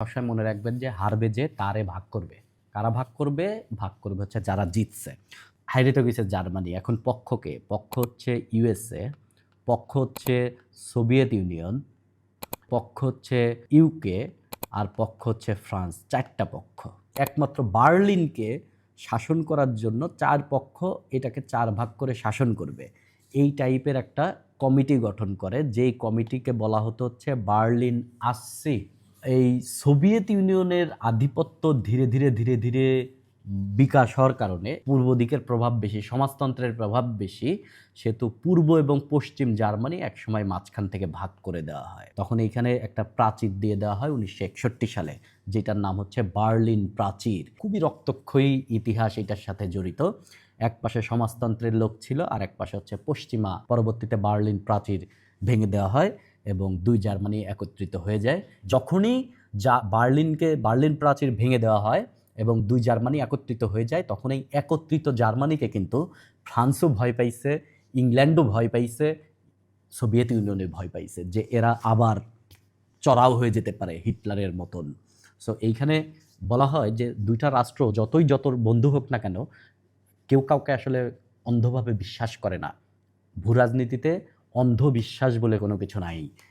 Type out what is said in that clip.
সবসময় মনে রাখবেন যে হারবে যে তারে ভাগ করবে। কারা ভাগ করবে? ভাগ করবে হচ্ছে যারা জিতছে। হাইরে তো গেছে জার্মানি, এখন পক্ষকে পক্ষ হচ্ছে ইউএসএ, পক্ষ হচ্ছে সোভিয়েত ইউনিয়ন, পক্ষ হচ্ছে ইউকে আর পক্ষ হচ্ছে ফ্রান্স। চারটা পক্ষ। একমাত্র বার্লিনকে শাসন করার জন্য চার পক্ষ এটাকে চার ভাগ করে শাসন করবে। এই টাইপের একটা কমিটি গঠন করে। যেই কমিটিকে বলা হতো হচ্ছে বার্লিন আসি এই সোভিয়েত ইউনিয়নের আধিপত্য ধীরে ধীরে ধীরে ধীরে বিকাশ হওয়ার কারণে পূর্ব দিকের প্রভাব বেশি, সমাজতন্ত্রের প্রভাব বেশি, সেহেতু পূর্ব এবং পশ্চিম জার্মানি একসময় মাঝখান থেকে ভাগ করে দেওয়া হয়। তখন এইখানে একটা প্রাচীর দিয়ে দেওয়া হয় উনিশশো একষট্টি সালে, যেটার নাম হচ্ছে বার্লিন প্রাচীর। খুবই রক্তক্ষয়ী ইতিহাস এটার সাথে জড়িত। এক পাশে সমাজতন্ত্রের লোক ছিল আর এক পাশে হচ্ছে পশ্চিমা, পরবর্তীতে বার্লিন প্রাচীর ভেঙে দেওয়া হয়। এবং দুই জার্মানি একত্রিত হয়ে যায়। যখনই যা বার্লিনকে, বার্লিন প্রাচীর ভেঙে দেওয়া হয় এবং দুই জার্মানি একত্রিত হয়ে যায় তখন এই একত্রিত জার্মানিকে কিন্তু ফ্রান্সও ভয় পাইছে, ইংল্যান্ডও ভয় পাইছে, সোভিয়েত ইউনিয়নে ভয় পাইছে যে এরা আবার চড়াও হয়ে যেতে পারে হিটলারের মতন। সো এইখানে বলা হয় যে দুইটা রাষ্ট্র যতই যত বন্ধু হোক না কেন, কেউ কাউকে আসলে অন্ধভাবে বিশ্বাস করে না। ভূ রাজনীতিতে অন্ধ বিশ্বাস বলে কোনো কিছু নাই।